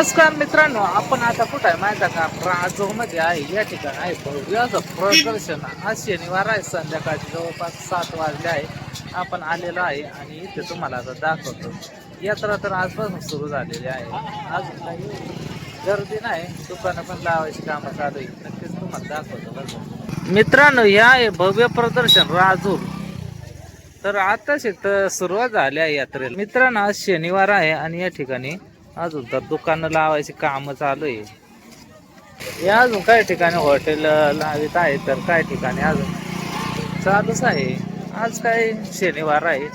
नमस्कार मित्रांनो आपण आता कुठं आहे माहिती आहे का? राजो मध्ये आहे. या ठिकाणी आहे भव्याचं प्रदर्शन आज शनिवार आहे. संध्याकाळची जवळपास सात वाजले आहे. आपण आलेलो आहे आणि इथे तुम्हाला आता दाखवतो. यात्रा तर आजपासून सुरू झालेली आहे. अजून काही गर्दी नाही. दुकानं पण लावायची कामं चालू आहे नक्कीच तुम्हाला दाखवतो मित्रांनो या आहे भव्य प्रदर्शन राजूर तर आताच इथं सुरुवात झाली आहे यात्रेला. मित्रांनो आज शनिवार आहे आणि या ठिकाणी अजून तर दुकानं लावायची काम चालू आहे. या अजून काही ठिकाणी हॉटेल लावित आहे तर काही ठिकाणी अजून. चालूच आहे. आज काय शनिवार आहे.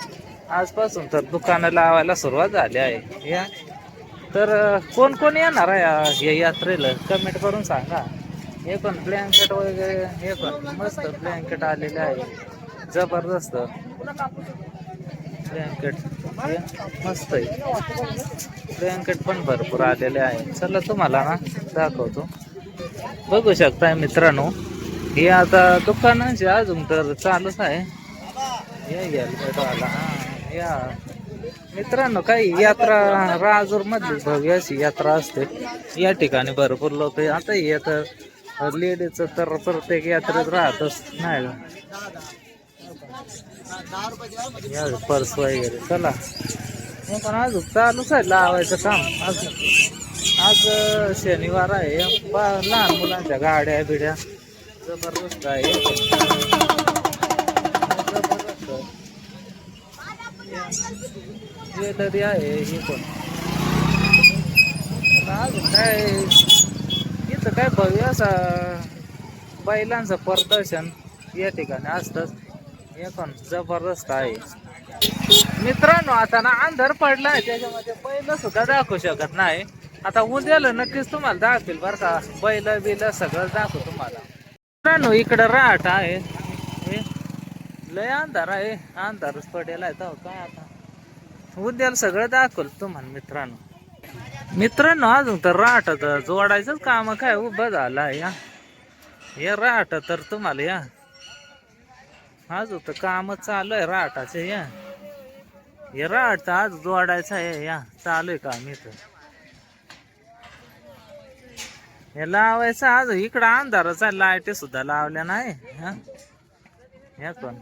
आजपासून तर दुकानं लावायला सुरुवात झाली आहे. या. तर कोण कोण येणार आहे या यात्रेला? कमेंट करून सांगा. हे पण ब्लँकेट वगैरे हे पण मस्त ब्लँकेट आलेले आहे. जबरदस्त. ब्लँकेट. मस्त आहे. ब्लँकेट पण भरपूर आलेले आहे. चला तुम्हाला ना दाखवतो. बघू शकताय मित्रांनो हे आता दुकानाचे अजून तर चालूच आहे. या हेल्मेट हा या. मित्रांनो काही यात्रा राजूर मधली भव्य अशी यात्रा असते. या ठिकाणी भरपूर लोक आता हे तर लेडीज तर प्रत्येक यात्रेत राहतच नाही. या पर्स वगैरे. चला. हे पण अजून चालूच आहे लावायचं काम. आज आज शनिवार आहे. बा- लहान मुलांच्या गाड्या बिड्या. जबरदस्त आहे. ज्वेलरी आहे हे पण. अजून काय इथं काय भव्य असा बैलांचं प्रदर्शन या ठिकाणी असतंच. हे पण जबरदस्त आहे. मित्रांनो आता ना अंधार पडलाय त्याच्यामध्ये बैल सुद्धा दाखवू शकत नाही. आता उद्याला नक्कीच तुम्हाला दाखवेल बरं का बैल बिल सगळं दाखवू तुम्हाला. मित्रांनो इकडं राहट आहे. हे लय अंधार आहे. अंधारच पडेल आहे तर काय आता? उद्याला सगळं दाखवल तुम्हाला मित्रांनो. मित्रांनो अजून तर राहट जोडायचंच काम काय उभं झालं आहे या. हे राहट तर तुम्हाला या. आज तर काम चालू आहे राटाचे या. हे राट तर आज जोडायचं आहे या. चालू आहे काम इथं. हे लावायचं आज इकडं अंधाराचा लाइट सुद्धा लावल्या नाही हा. या पण.